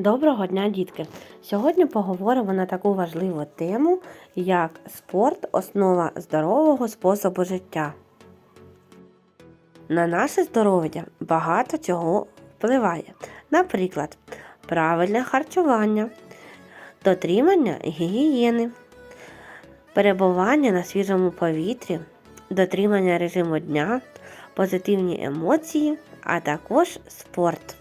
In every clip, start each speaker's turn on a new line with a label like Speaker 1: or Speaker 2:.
Speaker 1: Доброго дня, дітки! Сьогодні поговоримо на таку важливу тему, як спорт основа здорового способу життя. На наше здоров'я багато чого впливає. Наприклад, правильне харчування, дотримання гігієни, перебування на свіжому повітрі, дотримання режиму дня, позитивні емоції, а також спорт.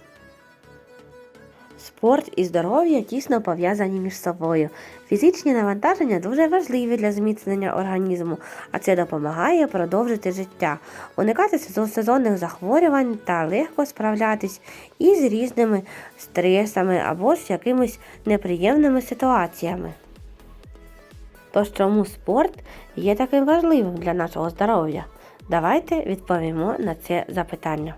Speaker 1: Спорт і здоров'я тісно пов'язані між собою. Фізичні навантаження дуже важливі для зміцнення організму, а це допомагає продовжити життя, уникати сезон- сезонних захворювань та легко справлятись із різними стресами або ж якимись неприємними ситуаціями. Тож чому спорт є таким важливим для нашого здоров'я? Давайте відповімо на це запитання.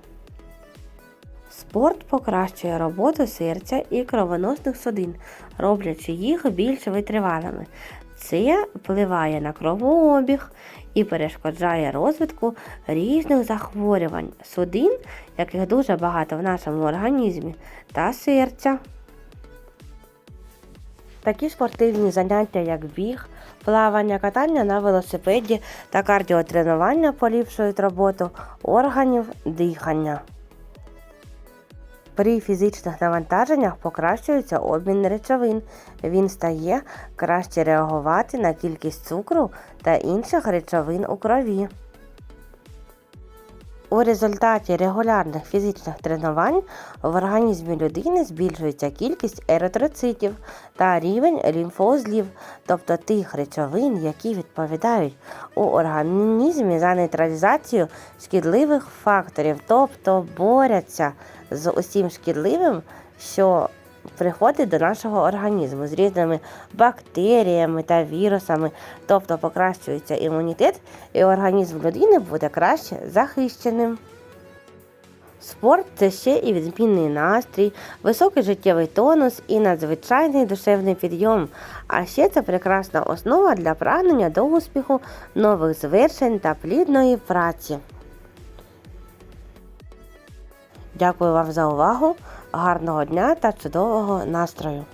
Speaker 1: Спорт покращує роботу серця і кровоносних судин, роблячи їх більш витривалими. Це впливає на кровообіг і перешкоджає розвитку різних захворювань судин, яких дуже багато в нашому організмі, та серця. Такі спортивні заняття, як біг, плавання, катання на велосипеді та кардіотренування поліпшують роботу органів дихання. При фізичних навантаженнях покращується обмін речовин. Він стає краще реагувати на кількість цукру та інших речовин у крові. У результаті регулярних фізичних тренувань в організмі людини збільшується кількість еритроцитів та рівень лімфоузлів, тобто тих речовин, які відповідають у організмі за нейтралізацію шкідливих факторів, тобто борються з усім шкідливим, що приходить до нашого організму з різними бактеріями та вірусами, тобто покращується імунітет, і організм людини буде краще захищеним. Спорт це ще і відмінний настрій, високий життєвий тонус і надзвичайний душевний підйом. А ще це прекрасна основа для прагнення до успіху, нових звершень та плідної праці. Дякую вам за увагу, гарного дня та чудового настрою!